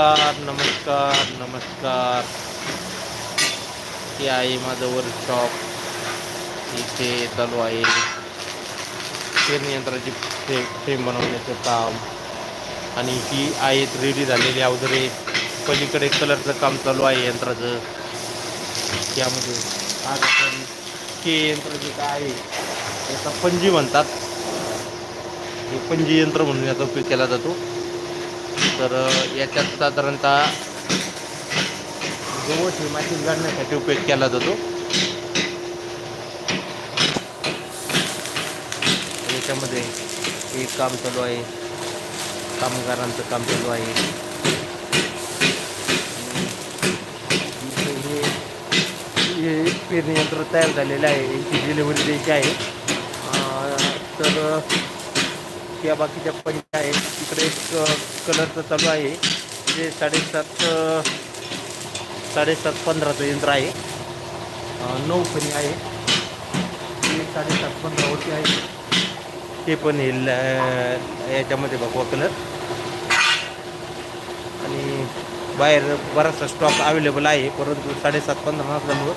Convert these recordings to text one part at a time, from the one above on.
नमस्कार नमस्कार नमस्कार. हे आहे माझं वर्कशॉप इथे चालू आहे. पेरणी यंत्राची फ्रेम फ्रेम बनवण्याचं काम. आणि ही आहेत रेडी झालेली अवजरे. पलीकडे कलरचं काम चालू आहे यंत्राचं. त्यामध्ये आज आपण के यंत्र जे काय आहे याचा पंजी म्हणतात. हे पंजी यंत्र म्हणून याचा उपयोग केला जातो. तर याच्यात साधारणतः गवत हे माती काढण्यासाठी उपयोग केला जातो. याच्यामध्ये हे काम चालू आहे. कामगारांचं काम चालू आहे. हे पेरणी यंत्र तयार झालेलं आहे. याची डिलिव्हरी द्यायची आहे. तर किंवा बाकीच्या पंच आहेत. तिकडे एक कलरचं चालू आहे. जे साडेसात साडेसात पंधराचं यंत्र आहे. नऊ फणी आहे. ते साडेसात पंधरावरती आहे. ते पण हे याच्यामध्ये भगवा कलर. आणि बाहेर बराचसा स्टॉक अवेलेबल आहे. परंतु साडेसात पंधरा नसल्यामुळं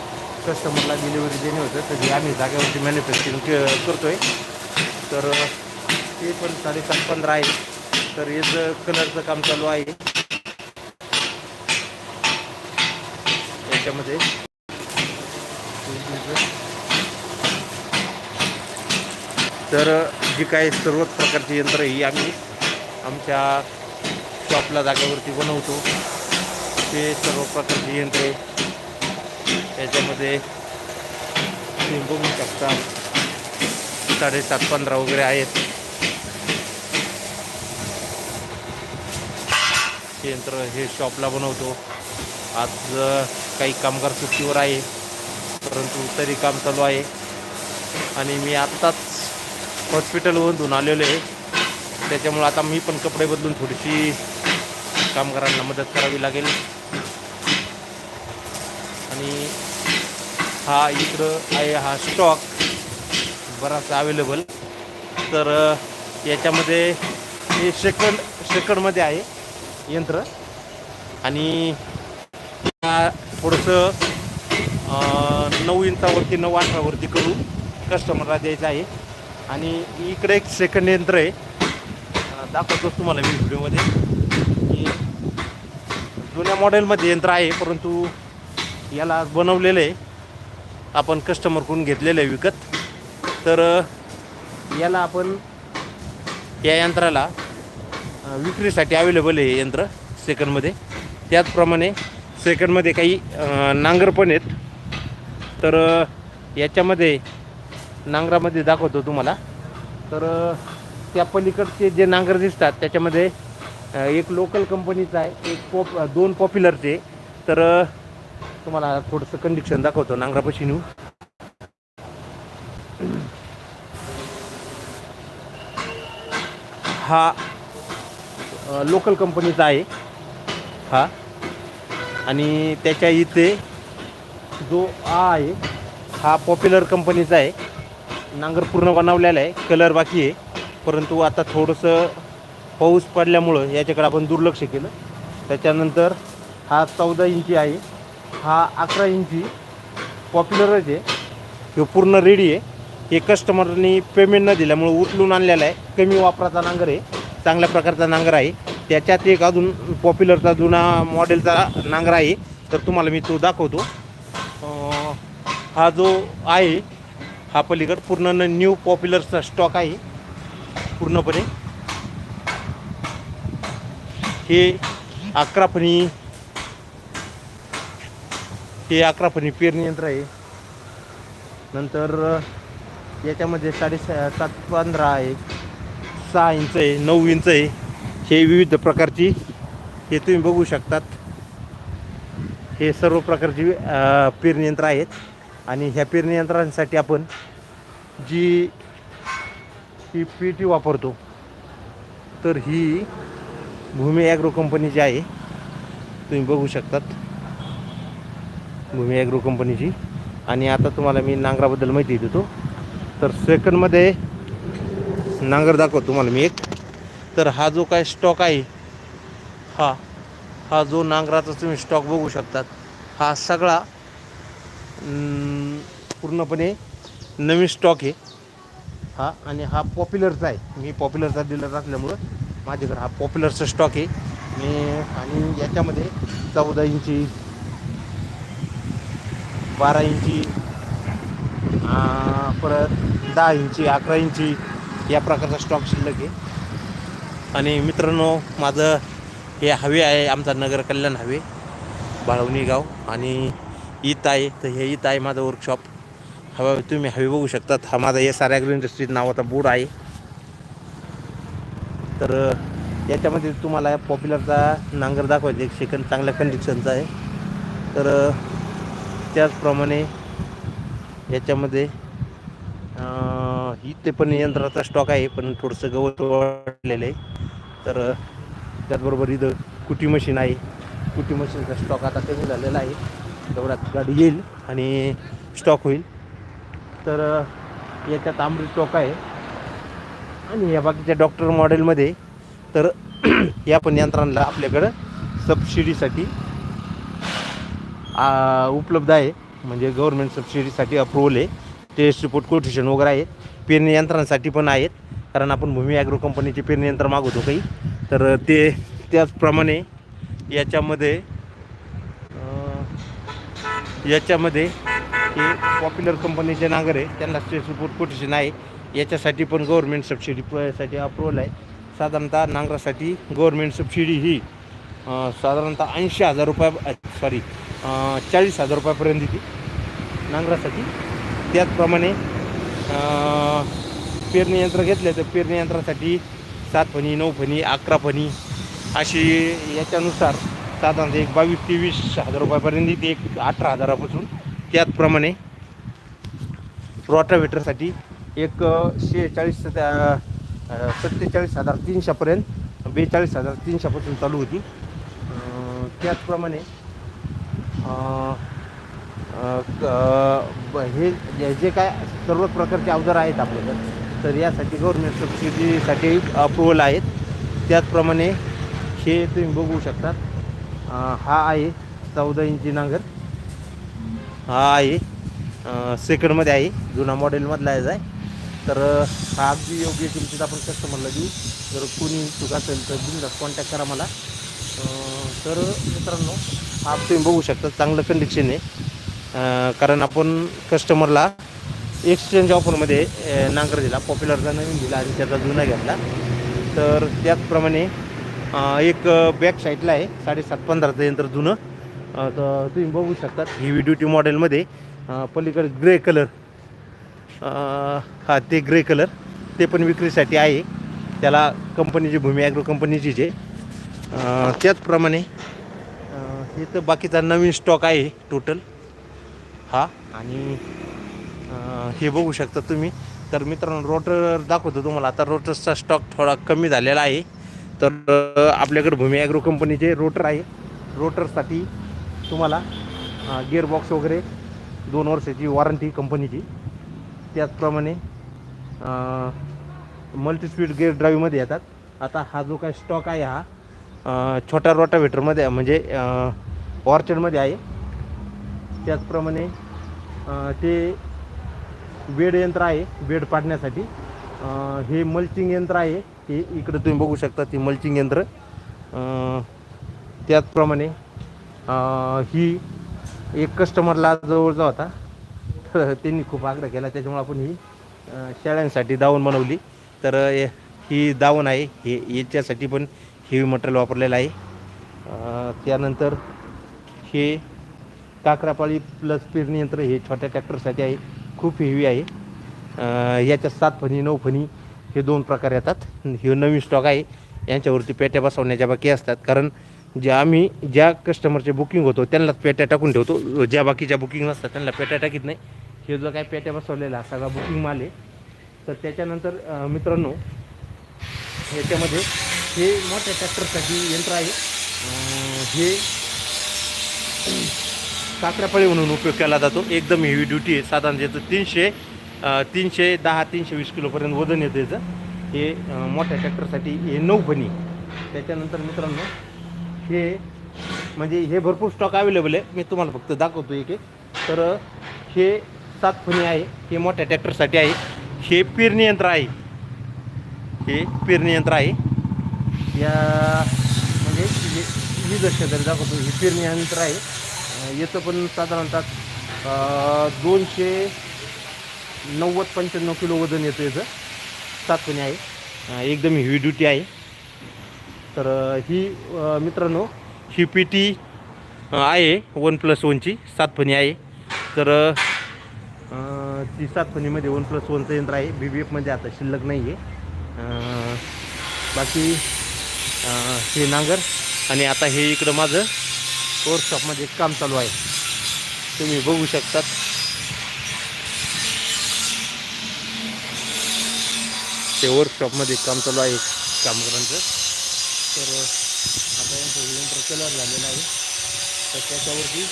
कस्टमरला डिलिव्हरी देणे होतं. तरी आम्ही जागेवरती मॅन्युफॅक्चरिंग करतो आहे तर ते पण साडेसात पंधरा आहे. तर याचं कलरचं काम चालू आहे. याच्यामध्ये. तर जी काही सर्वच प्रकारची यंत्र ही आम्ही आमच्या शॉपला जागेवरती बनवतो. ते सर्व प्रकारची यंत्रे याच्यामध्ये लिंबू बघू शकता साडेसात पंधरा वगैरे आहेत. हे यंत्र हे शॉपला बनवतो. आज काही कामगार सुट्टीवर आहे. परंतु तरी काम चालू आहे. आणि मी आत्ताच हॉस्पिटलमधून आलेलो आहे. त्याच्यामुळं आता मी पण कपडे बदलून थोडीशी कामगारांना मदत करावी लागेल. आणि हा इकडं आहे हा स्टॉक बराचसा अवेलेबल तर याच्यामध्ये हे सेकंड सेकंडमध्ये आहे. यंत्र. आणि थोडंसं नऊ इंचावरती नऊ अठरावरती करून कस्टमरला द्यायचं आहे. आणि इकडे एक सेकंड यंत्र आहे. दाखवतोच तुम्हाला मी व्हिडिओमध्ये. की जुन्या मॉडेलमध्ये यंत्र आहे परंतु याला बनवलेलं आहे. आपण कस्टमरकडून घेतलेलं आहे विकत. तर याला आपण या यंत्राला विक्रीसाठी अवेलेबल आहे यंत्र सेकंडमध्ये. त्याचप्रमाणे सेकंडमध्ये काही नांगर पण आहेत. तर याच्यामध्ये नांगरामध्ये दाखवतो तुम्हाला. तर त्या पलीकडचे जे नांगर दिसतात त्याच्यामध्ये एक लोकल कंपनीचा आहे. एक पॉप दोन पॉप्युलरचे तर तुम्हाला थोडंसं कंडिक्शन दाखवतो नांगरापाशी नेऊन. हा लोकल कंपनीचा आहे. हा. आणि त्याच्या इथे जो आ आहे हा पॉप्युलर कंपनीचा आहे. नांगर पूर्ण बनवलेला आहे. कलर बाकी आहे. परंतु आता थोडंसं पाऊस पडल्यामुळं याच्याकडे आपण दुर्लक्ष केलं. त्याच्यानंतर हा चौदा इंची आहे. हा अकरा इंची पॉप्युलरच आहे. तो पूर्ण रेडी आहे. हे कस्टमरनी पेमेंट न दिल्यामुळं उचलून आणलेला आहे. कमी वापराचा नांगर आहे. चांगल्या प्रकारचा नांगर आहे. त्याच्यात एक अजून पॉप्युलरचा जुना मॉडेलचा नांगर आहे. तर तुम्हाला मी तो दाखवतो. हा जो आहे हा पलीकड पूर्ण न्यू पॉप्युलरचा स्टॉक आहे. पूर्णपणे. हे अकरा फणी हे अकरा फणी पेरणी यंत्र आहे. नंतर याच्यामध्ये साडेसा सात पंधरा आहे. सहा इंच आहे नऊ इंच आहे. हे विविध प्रकारची हे तुम्ही बघू शकतात. हे सर्व प्रकारची पेरणीयंत्र आहेत. आणि ह्या पेरणीयंत्रांसाठी आपण जी ही पेटी वापरतो तर ही भूमी ॲग्रो कंपनीची आहे तुम्ही बघू शकतात. भूमी ॲग्रो कंपनीची. आणि आता तुम्हाला मी नांगराबद्दल माहिती देतो. तर सेकंडमध्ये नांगर दाखवतो तुम्हाला मी एक. तर हा जो काय स्टॉक आहे हा हा जो नांगराचा तुम्ही स्टॉक बघू शकतात हा सगळा पूर्णपणे नवीन स्टॉक आहे. हा आणि हा पॉप्युलरचा आहे. मी पॉप्युलरचा डीलर असल्यामुळं माझ्याकडे हा पॉप्युलरचा स्टॉक आहे. मी आणि याच्यामध्ये चौदा इंची बारा इंची परत दहा इंची अकरा इंची या प्रकारचा स्टॉक शिल्लक आहे. आणि मित्रांनो माझं हे हवे आहे आमचा नगर कल्याण हवे बाळवणी गाव. आणि ईत आहे तर हे ईत आहे माझं वर्कशॉप हवा तुम्ही हवे बघू शकतात. हा माझा एस आर ॲग्रो इंडस्ट्रीज नावाचा बोर्ड आहे. तर याच्यामध्ये तुम्हाला पॉप्युलरचा नांगर दाखवायचा एक सेकंड चांगल्या कंडिशनचा आहे. तर त्याचप्रमाणे याच्यामध्ये इथे पण यंत्राचा स्टॉक आहे पण थोडंसं गवत वाढलेलं आहे. तर त्याचबरोबर इथं कुटी मशीन आहे. कुटी मशीनचा स्टॉक आता कमी झालेला आहे. तेवढ्यात गाडी येईल आणि स्टॉक होईल. तर याच्यात आंबरी स्टॉक आहे. आणि या बाकीच्या डॉक्टर मॉडेलमध्ये तर या पण यंत्रांना आपल्याकडं सबसिडीसाठी उपलब्ध आहे. म्हणजे गव्हर्मेंट सबसिडीसाठी अप्रुव्हल आहे. टेस्ट रिपोर्ट कोटेशन वगैरे आहे. पेरणी यंत्रांसाठी पण आहेत. कारण आपण भूमी ॲग्रो कंपनीचे पेरणी यंत्र मागवतो काही. तर ते त्याचप्रमाणे याच्यामध्ये याच्यामध्ये हे पॉप्युलर कंपनीचे नांगर आहे त्यांना टेस्ट रिपोर्ट कोटेशन आहे. याच्यासाठी पण गव्हर्मेंट सबसिडीसाठी अप्रुव्हल आहे. साधारणतः नांगरासाठी गव्हर्मेंट सबसिडी ही साधारणतः ऐंशी हजार रुपया सॉरी चाळीस हजार रुपयापर्यंत येते. नांगरासाठी त्याचप्रमाणे पेरणी यंत्र घेतलं तर पेरणी यंत्रासाठी सात फणी नऊ फणी अकरा फणी अशी याच्यानुसार साधारणतः एक बावीस तेवीस हजार रुपयापर्यंत येते एक अठरा हजारापासून. त्याचप्रमाणे रोटावेटरसाठी एक शेहेचाळीस सत्तेचाळीस हजार तीनशेपर्यंत बेचाळीस हजार तीनशेपासून चालू होती. त्याचप्रमाणे हे जे- जे काय सर्व प्रकारचे अवजार आहेत आपल्याकडे तर यासाठी गव्हर्मेंट सबसिडीसाठी अप्रुव्हल आहेत. त्याचप्रमाणे हे तुम्ही बघू शकतात. हा आहे चौदा इंची नांगर. हा आहे सेकंडमध्ये आहे. जुना मॉडेलमधला आहे तर हा अगदी योग्य किमतीत आपण कस्टमरला देऊ. जर कोणी चुक असेल तर बिंदास कॉन्टॅक्ट करा मला. तर मित्रांनो हा तुम्ही बघू शकता चांगलं कंडिशन आहे. कारण आपण कस्टमरला एक्सचेंज ऑफरमध्ये नांगर दिला. पॉप्युलरचा नवीन दिला आणि त्याचा जुना घेतला. तर त्याचप्रमाणे एक बॅक साईडला आहे साडेसात पंधराचं यंत्र जुनं. तर तुम्ही बघू शकतात हेवी ड्युटी मॉडेलमध्ये पलीकडे ग्रे कलर हा ते ग्रे कलर ते पण विक्रीसाठी आहे. त्याला कंपनीची भूमी ॲग्रो कंपनीची जे. त्याचप्रमाणे हे तर बाकीचा नवीन स्टॉक आहे टोटल हा. आणि हे बघू शकता तुम्ही. तर मित्रांनो रोटर दाखवतो तुम्हाला. आता रोटर्सचा स्टॉक थोडा कमी झालेला आहे. तर आपल्याकडे भूमी ॲग्रो कंपनीचे रोटर आहे. रोटरसाठी तुम्हाला गिअरबॉक्स वगैरे दोन वर्षाची वॉरंटी कंपनीची त्याचप्रमाणे मल्टीस्पीड गेअर ड्राईव्हमध्ये येतात. आता हा जो काय स्टॉक आहे हा छोट्या रोटावेटरमध्ये म्हणजे ऑर्चडमध्ये आहे. त्याचप्रमाणे ते बेड यंत्र आहे बेड पाडण्यासाठी. हे मल्चिंग यंत्र आहे हे इकडं तुम्ही बघू शकता ते मल्चिंग यंत्र. त्याचप्रमाणे ही एक कस्टमरला जवळचा होता. तर त्यांनी खूप आग्रह केला त्याच्यामुळे आपण ही अं, शेळ्यांसाठी दावण बनवली. तर ही दावण आहे हे याच्यासाठी पण हेवी मटेरियल वापरलेलं आहे. त्यानंतर हे काकरापाळी प्लस पेरणी यंत्र हे छोट्या ट्रॅक्टरसाठी आहे. खूप हेवी आहे. याच्यात सात फणी नऊ फणी हे दोन प्रकार येतात. हे नवीन स्टॉक आहे. यांच्यावरती पेट्या बसवण्याच्या बाकी असतात. कारण जे आम्ही ज्या कस्टमरचे बुकिंग होतो त्यांनाच पेट्या टाकून ठेवतो. ज्या बाकीच्या बुकिंग नसतात त्यांना पेट्या टाकीत नाही. हे जो काय पेट्या बसवलेला हा सगळा बुकिंग माल आहे. तर त्याच्यानंतर मित्रांनो याच्यामध्ये हे मोठ्या ट्रॅक्टरसाठी यंत्र आहे. हे काकऱ्यापळी म्हणून उपयोग केला जातो. एकदम हेवी ड्युटी आहे. साधारण याचं तीनशे तीनशे दहा तीनशे वीस किलोपर्यंत वजन येतं याचं. हे मोठ्या ट्रॅक्टरसाठी हे नऊ फणी त्याच्यानंतर मित्रांनो हे म्हणजे हे भरपूर स्टॉक अवेलेबल आहे. मी तुम्हाला फक्त दाखवतो एक एक. तर हे सात फणी आहे. हे मोठ्या ट्रॅक्टरसाठी आहे. हे पेरणी यंत्र आहे. हे पेरणी यंत्र आहे. या म्हणजे मी जर तरी दाखवतो हे पेरणी यंत्र आहे. याचं पण साधारणतः दोनशे नव्वद पंच्याण्णव किलो वजन येतं याचं. सातपणी आहे. एकदम हेवी ड्युटी आहे. तर ही मित्रांनो ही पी टी आहे. वन प्लस वनची सातफणी आहे. तर ती सातफणीमध्ये वन प्लस वनचं यंत्र आहे. बी बी एफमध्ये आता शिल्लक नाही आहे बाकी हे नांगर आणि आता हे इकडं माझं वर्कशॉपमध्ये काम चालू आहे. तुम्ही बघू शकतात. ते वर्कशॉपमध्ये काम चालू आहे. कामगारांचं. तर आता यांचं हे यंत्र कलर झालेलं आहे. तर त्याच्यावरती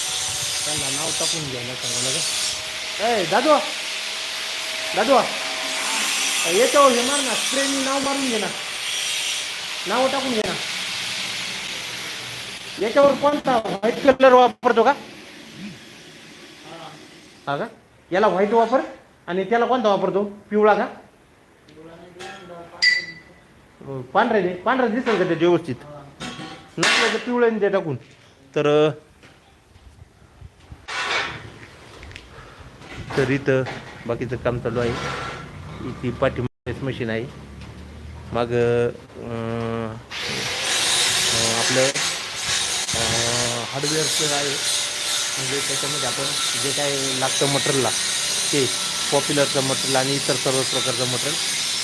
त्यांना नाव टाकून घ्यायला सांगायला का ए दादू! दादू! याच्यावर हे मार ना स्प्रेनी नाव मारून घे ना नाव टाकून घे ना याच्यावर कोणता व्हाईट कलर वापरतो का? हा का? याला व्हाईट वापर. आणि त्याला कोणता वापरतो? पिवळा का? पांढरा नाही पांढरा दिसेल का त्याच्या व्यवस्थित? नसलं तर पिवळ्याने ते टाकून. तर तर इथं बाकीचं काम चालू आहे. इथे पाठीमागेच मशीन आहे. मग आपलं हार्डवेअरचं आहे म्हणजे त्याच्यामध्ये आपण जे काय लागतं मटेरियलला ते पॉप्युलरचं मटेरियल आणि इतर सर्व प्रकारचं मटेरियल.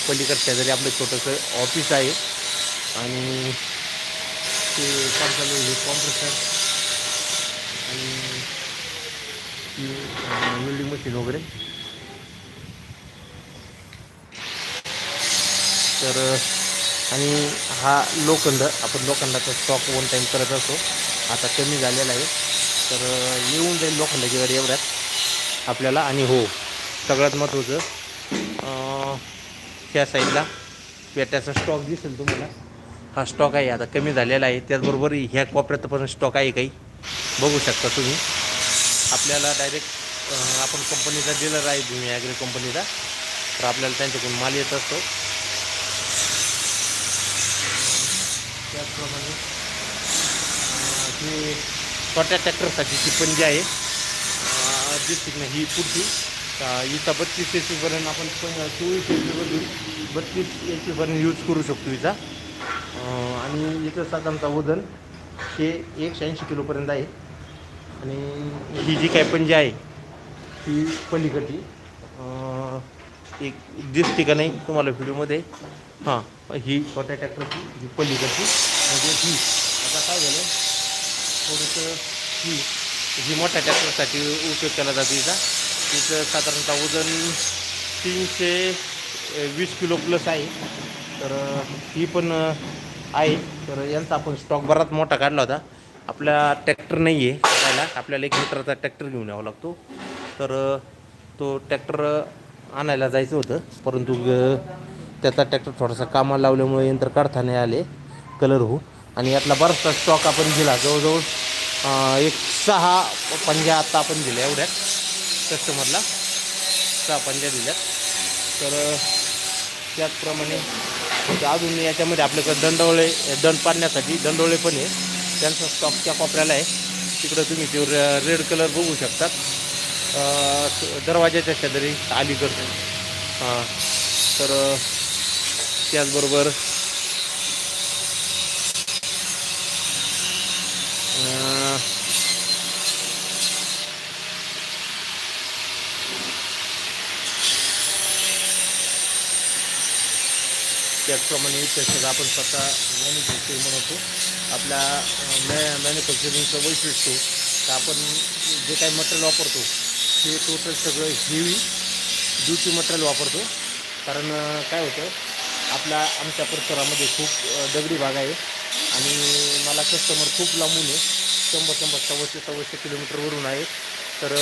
पलीकडच्या शेजारी आपलं छोटंसं ऑफिस आहे आणि ते काम चालू आहे कॉम्प्रेसर आणि वेल्डिंग मशीन वगैरे. तर आणि हा लोखंड आपण लोखंडाचा स्टॉक वन टाईम करत असतो. आता कमी झालेला आहे. तर येऊन जाईल लोखंडाची गाडी एवढ्यात. आपल्याला आणि हो सगळ्यात महत्त्वाचं त्या साईडला पेट्याचा स्टॉक दिसेल तुम्हाला. हा स्टॉक आहे आता कमी झालेला आहे. त्याचबरोबर ह्या कोपऱ्यात पण स्टॉक आहे काही. बघू शकता तुम्ही. आपल्याला डायरेक्ट आपण कंपनीचा डीलर आहे तुम्ही ॲग्री कंपनीचा तर आपल्याला त्यांच्याकडून माल येत असतो. त्याचप्रमाणे अं, ही छोट्या ट्रॅक्टरसाठीची पंजी आहे दिसते ना ही पुढची. हिचा बत्तीस एच आपण पण चोवीस एच बत्तीस एच यूज करू शकतो हिचा आणि इथं साधारणतः वजन हे एकशे ऐंशी किलोपर्यंत आहे. आणि ही जी काय पंजी आहे ही पलीकडची एक दिसते का नाही तुम्हाला व्हिडिओमध्ये? हां ही छोट्या ट्रॅक्टरची ही पलीकडची. म्हणजे ही आता काय झालं? थोडंसं ही ही मोठ्या ट्रॅक्टरसाठी उपयोग केला जातो तिचा तिचं साधारणतः वजन तीनशे वीस किलो प्लस आहे. तर ही पण आहे. तर यांचा आपण स्टॉक बराच मोठा काढला होता. आपला ट्रॅक्टर नाही आहे करायला आपल्याला एक मित्राचा ट्रॅक्टर घेऊन यावा लागतो. तर तो ट्रॅक्टर आणायला जायचं होतं. परंतु त्याचा ट्रॅक्टर थोडासा कामाला लावल्यामुळे यंत्र काढता नाही आले. कलर होऊ आणि यातला बराचसा स्टॉक आपण दिला. जवळजवळ एक सहा पंजा आत्ता आपण दिल्या एवढ्यात. कस्टमरला सहा पंजा दिल्यात. तर त्याचप्रमाणे अजून याच्यामध्ये आपल्याकडे दंडवळे दंड पाडण्यासाठी दंडवळे पण आहे. त्यांचा स्टॉक त्या कोपऱ्याला आहे. तिकडं तुम्ही ते रेड कलर बघू शकतात. दरवाज्याच्या दरवाजाच्या शेजारी अलीकडे. हां तर त्याचबरोबर त्याचप्रमाणे इथे आपण स्वतः मॅन्युफॅक्चरिंग बनवतो आपल्या मॅ मॅन्युफॅक्चरिंगचं वैशिष्ट्य तर आपण जे काही मटेरियल वापरतो ते टोटल सगळं हेवी ड्युटी मटेरियल वापरतो. कारण काय होतं आपल्या आमच्या परिसरामध्ये खूप दगडी भाग आहे. आणि मला कस्टमर खूप लांबून आहे. शंभर शंभर सव्वाशे सव्वाशे किलोमीटरवरून आहे. तर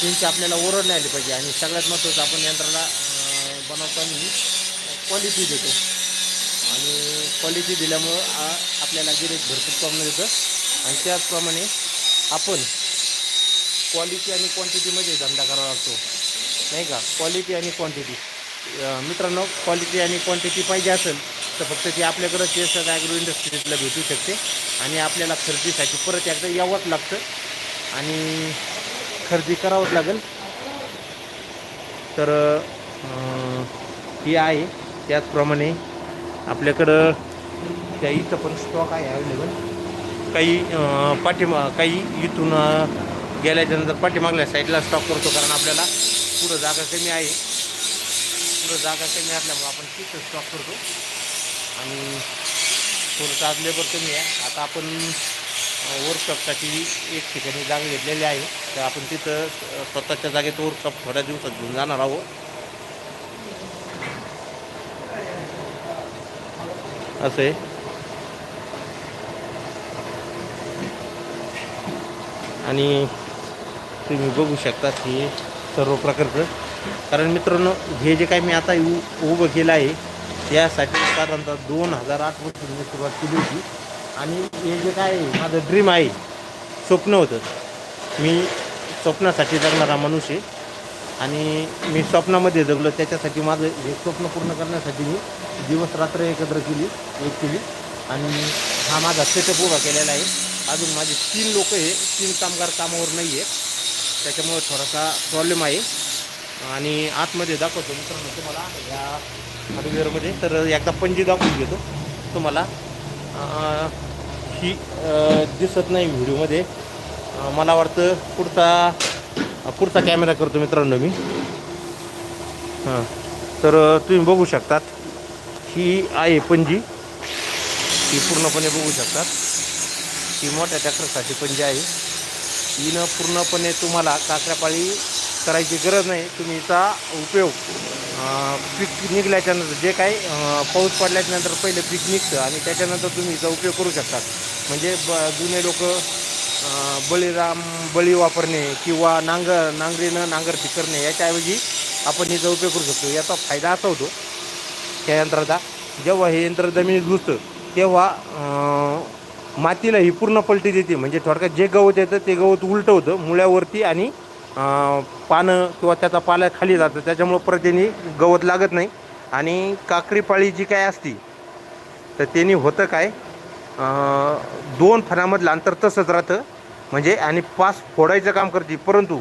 त्यांची आपल्याला ओरड नाही आली पाहिजे. आणि सगळ्यात महत्त्वाचं आपण यंत्राला बनवताना क्वालिटी देतो. आणि क्वालिटी दिल्यामुळं आ- आपल्याला गिरेक भरपूर प्रॉब्लेम येतं. आणि त्याचप्रमाणे आपण क्वालिटी आणि क्वांटिटीमध्ये धंदा करावा लागतो. नाही का? क्वालिटी आणि क्वांटिटी मित्रांनो क्वालिटी आणि क्वांटिटी पाहिजे असेल तर फक्त ती आपल्याकडं केस ॲग्रो इंडस्ट्रीजला भेटू शकते. आणि आपल्याला खरेदीसाठी परत एकदा यावंच लागतं. आणि खरेदी करावंच लागेल. तर ही आहे. त्याचप्रमाणे आपल्याकडं त्या इथं पण स्टॉक आहे अवेलेबल काही पाठीमा काही इथून गेल्याच्यानंतर पाठीमागल्या साईडला स्टॉक करतो कारण आपल्याला पुढं जागा कमी आहे. पुढं जागा कमी असल्यामुळे आपण तिथं स्टॉक करतो. आणि थोडंसं आज लेबर कमी आहे. आता आपण वर्कशॉपसाठी एक ठिकाणी जागा घेतलेली आहे. तर आपण तिथं स्वतःच्या जागेत वर्कशॉप थोड्या दिवसात घेऊन जाणार आहोत. असं. आहे आणि तुम्ही बघू शकता हे सर्व प्रकारचं. कारण मित्रांनो हे जे काही मी आता उ उभं केलं आहे त्यासाठी साधारणतः दोन हजार आठ वर्षी मी सुरुवात केली होती. आणि हे जे काय माझं ड्रीम आहे स्वप्न होतं. मी स्वप्नासाठी जगणारा मनुष्य आहे. आणि मी स्वप्नामध्ये जगलो त्याच्यासाठी माझं हे स्वप्न पूर्ण करण्यासाठी मी दिवस रात्र एकत्र केली एक केली. आणि हा माझा सेटअप उभा केलेला आहे. अजून माझे तीन लोक आहे तीन कामगार कामावर नाही आहेत त्याच्यामुळे थोडासा प्रॉब्लेम आहे. आणि आतमध्ये दाखवतो मित्रांनो तुम्हाला. या हार्डवेअरमध्ये तर एकदा पणजी दाखवून घेतो तुम्हाला. ही दिसत नाही व्हिडिओमध्ये. मला वाटतं पुढचा पुढचा कॅमेरा करतो मित्रांनो मी. हां. तर तुम्ही बघू शकतात ही आहे पणजी. ही पूर्णपणे बघू शकतात. ही मोठ्या ट्रॅक्टरसाठी पंजी आहे. हिनं पूर्णपणे तुम्हाला काकऱ्यापाळी करायची गरज नाही. तुम्ही हिचा उपयोग पीक निघल्याच्यानंतर जे काही पाऊस पडल्याच्यानंतर पहिले पीक निघतं आणि त्याच्यानंतर तुम्ही हिचा उपयोग करू शकतात. म्हणजे ब जुने लोक बळीराम बळी वापरणे किंवा नांगर नांगरीनं नांगर करणे याच्याऐवजी आपण याचा उपयोग करू शकतो. याचा फायदा असा होतो त्या यंत्राचा. जेव्हा हे यंत्र जमिनीत घुसतं तेव्हा मातीला ही पूर्ण पलटी देते. म्हणजे थोडक्यात जे गवत येतं ते गवत उलटं होतं मुळ्यावरती आणि पानं किंवा त्याचा पाला खाली जातं. त्याच्यामुळं परत त्यांनी गवत लागत नाही. आणि काकडी पाळी जी काय असती तर त्यांनी होतं काय दोन फणामधलं अंतर तसंच राहतं. म्हणजे आणि पास फोडायचं काम करते. परंतु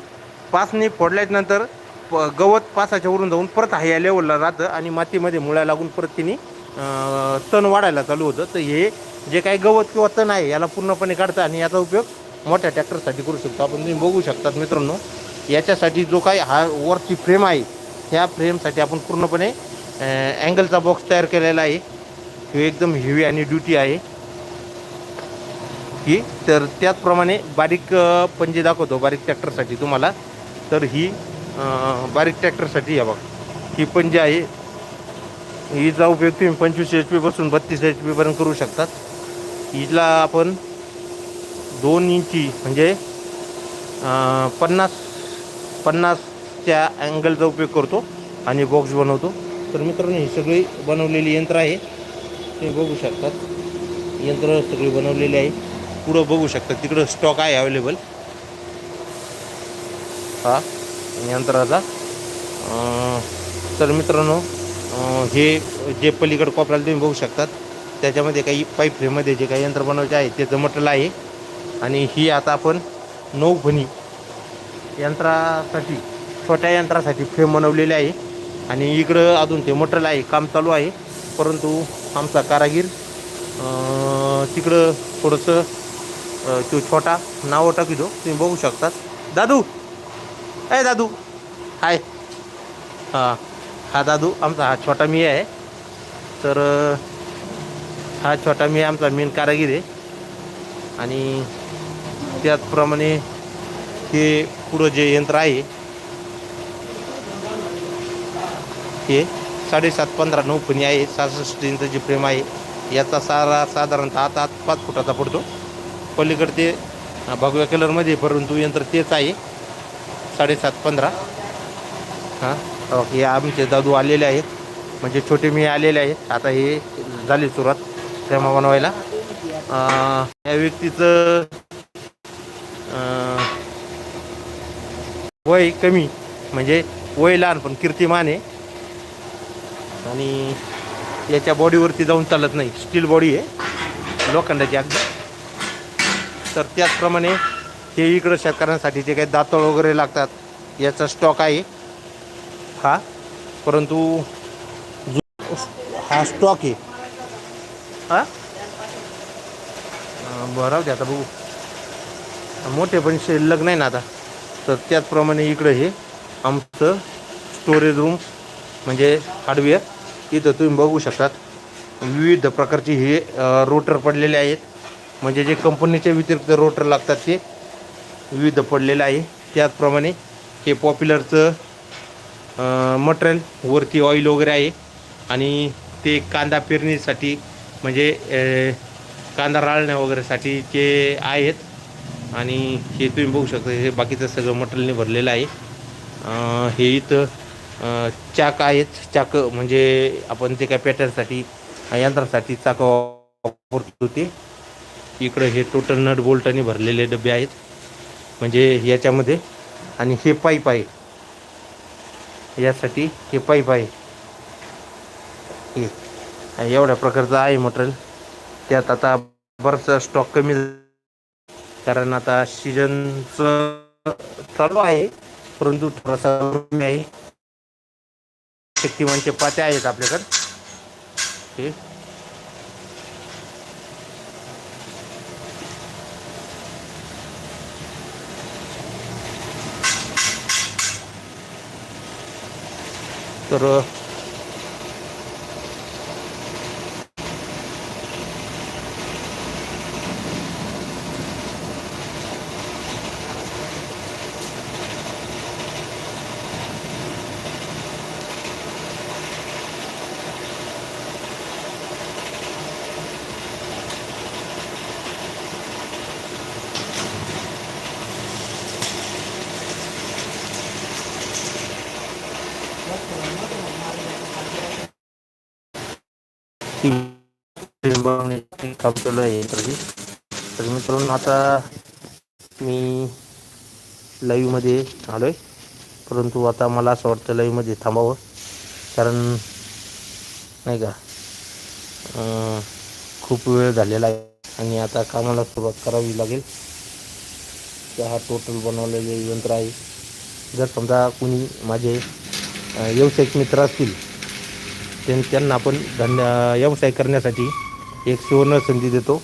पासनी फोडल्याच्यानंतर प गवत पासाच्या वरून जाऊन परत हाय लेवलला राहतं आणि मातीमध्ये मुळ्या लागून परत तिने तण वाढायला चालू होतं. तर हे जे काही गवत किंवा तण आहे याला पूर्णपणे काढतं आणि याचा उपयोग मोठ्या ट्रॅक्टरसाठी करू शकतो. आपण तुम्ही बघू शकतात मित्रांनो याच्यासाठी जो काही हा वरची फ्रेम आहे ह्या फ्रेमसाठी आपण पूर्णपणे अँगलचा बॉक्स तयार केलेला आहे. हे एकदम हेवी आणि ड्युटी आहे. ही. तर त्याचप्रमाणे बारीक पंजे दाखवतो बारीक ट्रॅक्टरसाठी तुम्हाला. तर ही बारीक ट्रॅक्टरसाठी या बघा. ही पंजे आहे. हिचा उपयोग तुम्ही पंचवीस एच पीपासून बत्तीस एच पीपर्यंत करू शकतात हिला आपण दोन इंची म्हणजे पन्नास पन्नासच्या अँगलचा उपयोग करतो आणि बॉक्स बनवतो. तर मित्रांनो ही सगळी बनवलेली यंत्र आहे. ते बघू शकतात यंत्र सगळी बनवलेली आहे. पुढं बघू शकता. तिकडं स्टॉक आहे अवेलेबल हा यंत्राचा. तर मित्रांनो हे जे पलीकडं कोपऱ्याला तुम्ही बघू शकतात त्याच्यामध्ये काही पाईप फ्रेममध्ये जे काही यंत्र बनवायचे आहे ते जमटलं आहे. आणि ही आता आपण नऊ फणी यंत्रासाठी छोट्या यंत्रासाठी फ्रेम बनवलेली आहे. आणि इकडं अजून ते मटेरियल आहे काम चालू आहे. परंतु आमचा कारागीर तिकडं थोडंसं तो छोटा नाव टाकी दो तुम्ही बघू शकतात. दादू! आहे दादू! हाय. हां हा दादू आमचा हा छोटा मी आहे. तर हा छोटा मी आमचा मेन कारागीर आहे. आणि त्याचप्रमाणे हे पुढं जे यंत्र आहे हे साडेसात पंधरा नऊ फणी आहे सहासष्ट जे फ्रेम आहे याचा सारा साधारणतः आता पाच फुटाचा पडतो. पलीकडे ते भगव्या कलरमध्ये परंतु यंत्र तेच आहे. साडेसात पंधरा. हां हे आमचे दादू आलेले आहेत. म्हणजे छोटे मी आलेले आहेत. आता हे झाली सुरुवात फ्रेमा बनवायला. या व्यक्तीचं वय कमी म्हणजे वय लहान पण कीर्तिमान आहे. आणि याच्या बॉडीवरती जाऊन चालत नाही. स्टील बॉडी आहे. लोखंडाची अगदी. तर त्याचप्रमाणे हे इकडं शेतकऱ्यांसाठी जे काही दातळ वगैरे लागतात याचा स्टॉक आहे. हा? परंतु जो हा स्टॉक आहे. हा? बरं राहू दे आता बघू. मोठे पण शिल्लक नाही ना आता. तर त्याचप्रमाणे इकडं हे आमचं स्टोरेज रूम म्हणजे हार्डवेअर इथं तुम्ही बघू शकतात. विविध प्रकारचे हे रोटर पडलेले आहेत. म्हणजे जे कंपनीच्या व्यतिरिक्त रोटर लागतात ते विविध पडलेलं आहे. त्याचप्रमाणे हे पॉप्युलरचं मटेरियल वरती ऑइल वगैरे आहे. आणि ते कांदा पेरणीसाठी म्हणजे कांदा राळण्या वगैरेसाठी ते आहेत. आणि हे तुम्ही बघू शकता हे बाकीचं सगळं मटेरियलने भरलेलं आहे. हे इथं चाक आहेत. चाक म्हणजे आपण ते काय पॅटर्नसाठी यंत्रासाठी चाक वापरतो ते. इकडं हे टोटल नट बोल्टाने भरलेले डबे आहेत. म्हणजे याच्यामध्ये आणि हे पाईप आहे. यासाठी हे पाईप आहे. हे. एवढ्या प्रकारचं आहे मटेरियल. त्यात आता बराचसा स्टॉक कमी कारण आता सीजनचं चालू आहे. परंतु थोडासा कमी आहे. शक्तिमानचे पाते आहेत आपल्याकडे. तर ती बनवण्याचे काम केलं आहे यंत्राची तर मित्रांनो आता मी लाईव्हमध्ये आलो आहे परंतु आता मला असं वाटतं लाईव्हमध्ये थांबावं. कारण नाही का खूप वेळ झालेला आहे. आणि आता कामाला सुरुवात करावी लागेल. हा टोटल बनवलेले यंत्र आहे. जर समजा कुणी माझे व्यावसायिक मित्र असतील त्यांना आपण धन्य व्यवसाय करण्यासाठी एक सुवर्ण संधी देतो.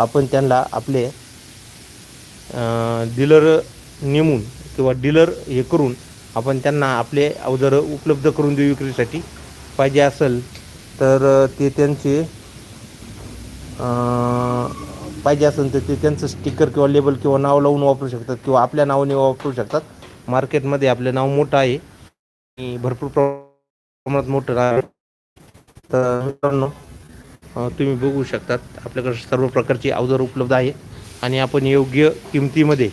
आपण त्यांना आपले डीलर नेमून किंवा डीलर हे करून आपण त्यांना आपले अवजारं उपलब्ध करून देऊ विक्रीसाठी. पाहिजे असेल तर ते त्यांचे पाहिजे असेल तर ते त्यांचं स्टिकर किंवा लेबल किंवा नाव लावून वापरू शकतात किंवा आपल्या नावाने वापरू शकतात. मार्केटमध्ये आपलं नाव मोठं आहे. आणि भरपूर प्रमाणात मोठं आहे तर मित्रांनो तुम्ही बघू शकतात. आपल्याकडे सर्व प्रकारची अवजार उपलब्ध आहे. आणि आपण योग्य किमतीमध्ये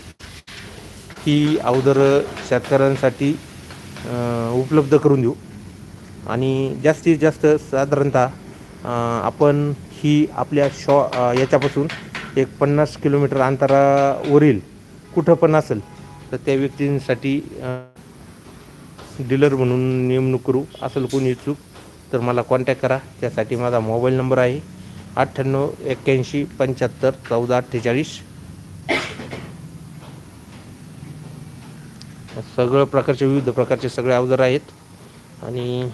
ही अवजारं शेतकऱ्यांसाठी उपलब्ध करून देऊ. आणि जास्तीत जास्त साधारणतः आपण ही आपल्या शॉ याच्यापासून एक पन्नास किलोमीटर अंतरावरील कुठं पण असेल तर त्या व्यक्तींसाठी डीलर म्हणून नेमणूक करू असेल कोणी इच्छुक. तर मला कॉन्टॅक्ट करा. त्यासाठी माझा मोबाईल नंबर आहे अठ्ठ्याण्णव एक्क्याऐंशी पंच्याहत्तर चौदा अठ्ठेचाळीस. सगळं प्रकारचे विविध प्रकारचे सगळे अवजार आहेत. आणि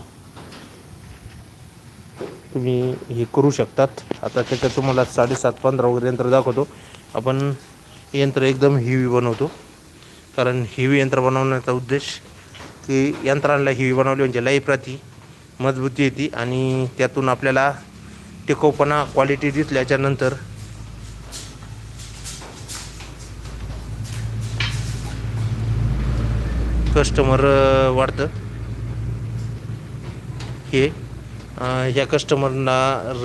तुम्ही हे करू शकतात. आता त्याच्यात तुम्हाला साडेसात पंधरा वगैरे यंत्र दाखवतो. आपण यंत्र एकदम हिवी बनवतो. कारण हिवी यंत्र बनवण्याचा उद्देश की यंत्रांना हिवी बनवली म्हणजे लाईफ राहती मजबूती येते आणि त्यातून आपल्याला टिकवपणा क्वालिटी दिसल्याच्या नंतर कस्टमर वाढतं. हे ह्या कस्टमरना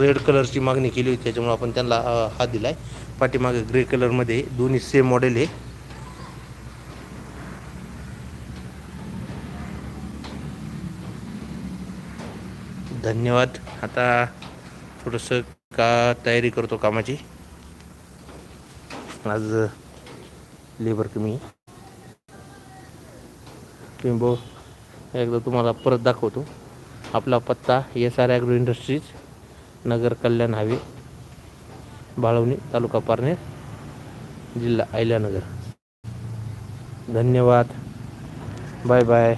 रेड कलरची मागणी केली होती त्याच्यामुळे आपण त्यांना हा दिला आहे पाठीमागे ग्रे कलरमध्ये दोन्ही सेम मॉडेल आहे. धन्यवाद. आता थोडंसं का तयारी करतो कामाची? आज लेबर कमी. पिंबो एकदा तुम्हाला परत दाखवतो. आपला पत्ता S R agro industries Nagar Kalyan हवे बाळवणी तालुका पारनेर जिल्हा अहिल्यानगर. धन्यवाद. Bye bye.